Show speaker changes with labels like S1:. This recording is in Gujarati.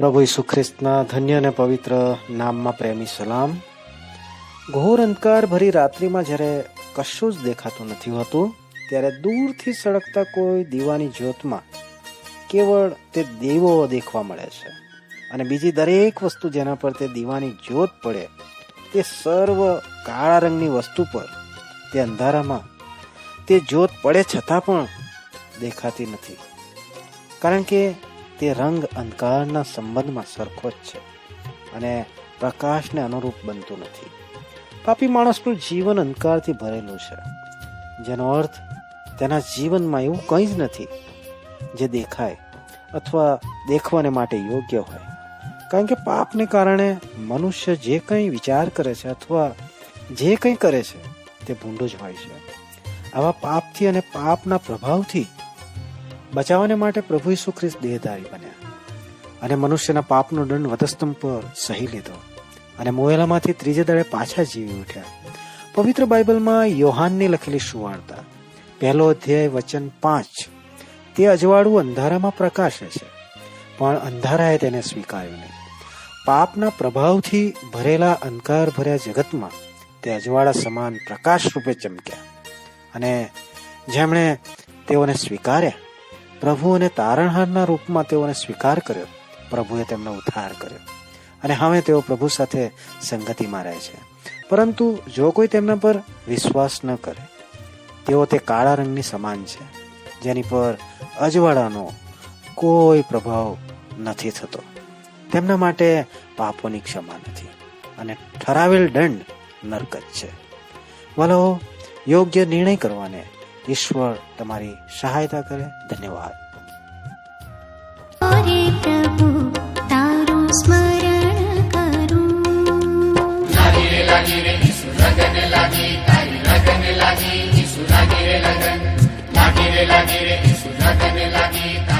S1: પ્રભુ ઈસુ ખ્રિસ્તના ધન્ય અને પવિત્ર નામમાં પ્રેમી સલામ. ઘોર અંધકાર ભરી રાત્રિમાં જ્યારે કશું જ દેખાતું નથી હોતું, ત્યારે દૂરથી સળગતા કોઈ દીવાની જ્યોતમાં કેવળ તે દેવો દેખવા મળે છે. અને બીજી દરેક વસ્તુ જેના પર તે દીવાની જ્યોત પડે, તે સર્વ કાળા રંગની વસ્તુ પર તે અંધારામાં તે જ્યોત પડે છતાં પણ દેખાતી નથી. કારણ કે તે રંગ અંધકારના સંબંધમાં સરખો જ છે અને પ્રકાશને અનુરૂપ બનતું નથી. પાપી માણસનું જીવન અંધકારથી ભરેલું છે. જેનો અર્થ, તેના જીવનમાં એવું કંઈ જ નથી જે દેખાય અથવા દેખવાને માટે યોગ્ય હોય. કારણ કે પાપને કારણે મનુષ્ય જે કંઈ વિચાર કરે છે અથવા જે કંઈ કરે છે, તે ભૂંડું જ હોય છે. આવા પાપથી અને પાપના પ્રભાવથી બચાવવાને માટે પ્રભુ ઈસુ ખ્રિસ્ત દેહધારી બન્યા અને મનુષ્યના પાપનો દંડ વધસ્તંભ પર સહી લીધો અને મોયેલામાંથી ત્રીજે દળે પાછા જીવી ઉઠ્યા. પવિત્ર બાઇબલમાં યોહાનની લખેલી સુવાર્તા, પહેલો અધ્યાય વચન પાંચ, તે અજવાળું અંધારામાં પ્રકાશે છે, પણ અંધારાએ તેને સ્વીકાર્યું નહીં. પાપના પ્રભાવથી ભરેલા અંધકાર ભર્યા જગતમાં તે અજવાળા સમાન પ્રકાશ રૂપે ચમક્યા અને જેમણે તેઓને સ્વીકાર્યા પ્રભુ અને તારણહારના રૂપમાં તેઓને સ્વીકાર કર્યો. પ્રભુએ તેમનો ઉદ્ધાર કર્યો. અને હવે તેઓ પ્રભુ સાથે સંગતિમાં રહે છે. પરંતુ જો કોઈ તેમના પર વિશ્વાસ ન કરે, તેઓ તે કાળા રંગની સમાન છે, જેની પર અજવાળાનો કોઈ પ્રભાવ નથી થતો. તેમના માટે પાપોની ક્ષમા નથી અને ઠરાવેલ દંડ નરક જ છે. વલો, યોગ્ય નિર્ણય કરવાને
S2: ईश्वर तुम्हारी सहायता करे।
S3: धन्यवाद। लगी तारो स्मरण करू। लगन लागी तारी लगन लागी ईसु लागी रे लगन। लगी रे लगी रे ईसु लगी लागी तारी